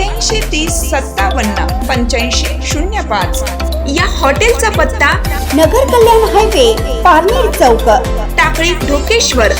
अठ्ठ्याऐंशी तीस सत्तावन्न पंच्याऐंशी शून्य पाच. या हॉटेलचा पत्ता नगर कल्याण हायवे पारनेर चौक टाकळी ढोकेश्वर.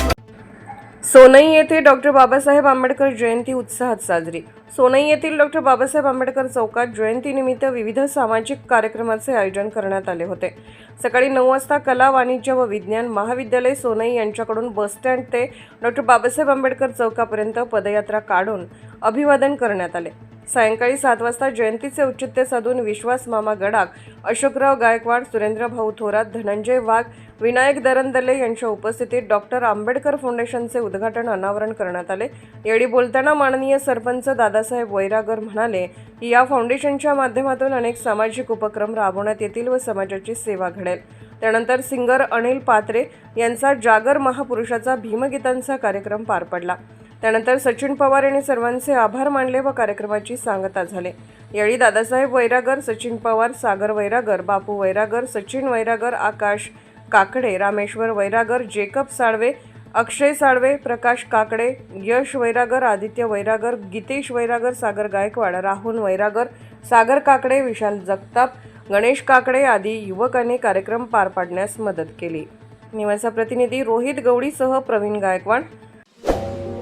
सोनई येथे डॉक्टर बाबासाहेब आंबेडकर जयंती उत्साहात साजरी. सोनई येथील डॉक्टर बाबासाहेब आंबेडकर चौकात जयंतीनिमित्त विविध सामाजिक कार्यक्रमाचे आयोजन करण्यात आले होते. सकाळी नऊ वाजता कला वाणिज्य व विज्ञान महाविद्यालय सोनई यांच्याकडून बसस्टँड ते डॉक्टर बाबासाहेब आंबेडकर चौकापर्यंत पदयात्रा काढून अभिवादन करण्यात आले. सायंकाळी सात वाजता जयंतीचे औचित्य साधून विश्वास मामा गडाख अशोकराव गायकवाड सुरेंद्रभाऊ थोरात धनंजय वाघ विनायक दरंदले यांच्या उपस्थितीत डॉक्टर आंबेडकर फाउंडेशनचे उद्घाटन अनावरण करण्यात आले. यावेळी बोलताना माननीय सरपंच दादासाहेब वैरागर म्हणाले की या फाउंडेशनच्या माध्यमातून अनेक सामाजिक उपक्रम राबवण्यात येतील व समाजाची सेवा घडेल. त्यानंतर सिंगर अनिल पात्रे यांचा जागर महापुरुषाचा भीमगीतांचा कार्यक्रम पार पडला. त्यानंतर सचिन पवार यांनी सर्वांचे आभार मानले व कार्यक्रमाची सांगता झाले. यावेळी दादासाहेब वैरागर सचिन पवार सागर वैरागर बापू वैरागर सचिन वैरागर आकाश काकडे रामेश्वर वैरागर जेकब साळवे अक्षय साळवे प्रकाश काकडे यश वैरागर आदित्य वैरागर गीतेश वैरागर सागर गायकवाड राहुल वैरागर सागर काकडे विशाल जगताप गणेश काकडे आदी युवकांनी कार्यक्रम पार पाडण्यास मदत केली. निवासा प्रतिनिधी रोहित गवडीसह प्रवीण गायकवाड.